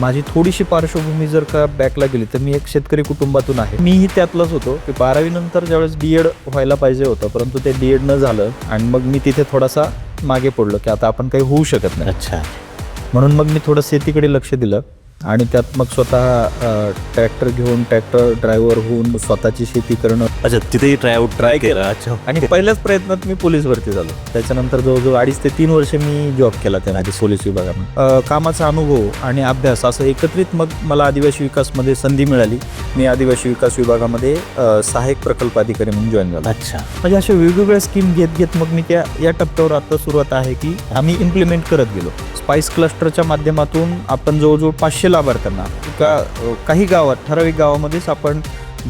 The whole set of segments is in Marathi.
माझी थोडीशी पार्श्वभूमी जर का बॅकला गेली तर मी एक शेतकरी कुटुंबातून आहे. मीही त्यातलाच होतो की बारावी नंतर ज्यावेळेस डी एड व्हायला पाहिजे होतं परंतु ते डी एड न झालं आणि मग मी तिथे थोडासा मागे पडलो की आता आपण काही होऊ शकत नाही. अच्छा. म्हणून मग मी थोडं शेतीकडे लक्ष दिलं. आणि त्यात मग स्वतः ट्रॅक्टर घेऊन ट्रॅक्टर ड्रायव्हर होऊन स्वतःची शेती करणं. अच्छा तिथेही ट्राय आउट ट्राय केला. अच्छा आणि पहिल्याच प्रयत्नात मी पोलीस भरती झालो. त्याच्यानंतर जवळजवळ अडीच ते तीन वर्ष मी जॉब केला त्या आधी पोलीस विभागामध्ये कामाचा अनुभव आणि अभ्यास असं एकत्रित मग मला आदिवासी विकासमध्ये संधी मिळाली. मी आदिवासी विकास विभागामध्ये सहाय्यक प्रकल्प अधिकारी म्हणून जॉईन झालो. अच्छा. म्हणजे अशा वेगवेगळ्या स्कीम घेत घेत मग मी त्या या टप्प्यावर आता सुरुवात आहे की आम्ही इम्प्लिमेंट करत गेलो. स्पाइस क्लस्टरच्या माध्यमातून आपण जवळजवळ पाचशे लाभार्थ्यांना का काही गावात ठराविक गावामध्येच आपण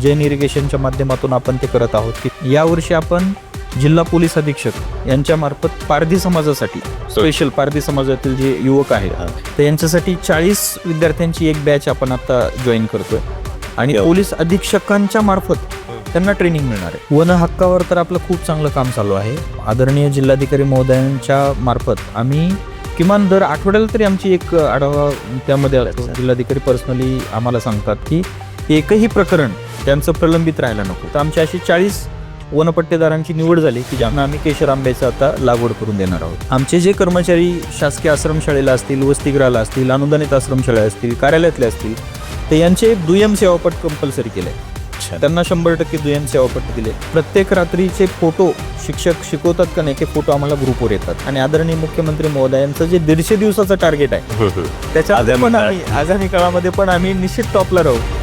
जैन इरिगेशनच्या माध्यमातून आपण ते करत आहोत की यावर्षी आपण जिल्हा पोलीस अधीक्षक यांच्या मार्फत पारधी समाजासाठी स्पेशल पारधी समाजातील जे युवक आहेत. तर यांच्यासाठी चाळीस विद्यार्थ्यांची एक बॅच आपण आता जॉईन करतोय आणि. पोलीस अधीक्षकांच्या मार्फत त्यांना ट्रेनिंग मिळणार आहे वन हक्कावर तर आपलं खूप चांगलं काम चालू आहे आदरणीय जिल्हाधिकारी महोदयांच्या मार्फत आम्ही किमान दर आठवड्याला तरी आमची एक आढावा त्यामध्ये असतो. जिल्हाधिकारी पर्सनली आम्हाला सांगतात की एकही प्रकरण त्यांचं प्रलंबित राहायला नको. तर आमची अशी चाळीस वनपट्टेदारांची निवड झाली की ज्यांना आम्ही केशर आंब्याचं आता लागवड करून देणार आहोत. आमचे जे कर्मचारी शासकीय आश्रमशाळेला असतील वसतिगृहाला असतील अनुदानित आश्रमशाळा असतील कार्यालयातले असतील तर यांचे दुय्यम सेवापट कंपल्सरी केले अच्छा. त्यांना शंभर टक्के दुय्यम सेवापट दिले. प्रत्येक रात्रीचे फोटो शिक्षक शिकवतात का नाही ते फोटो आम्हाला ग्रुपवर येतात. आणि आदरणीय मुख्यमंत्री महोदयांचं जे दीडशे दिवसाचं टार्गेट आहे पण काळात. आम्ही आगामी काळामध्ये पण आम्ही निश्चित टॉपला राहू.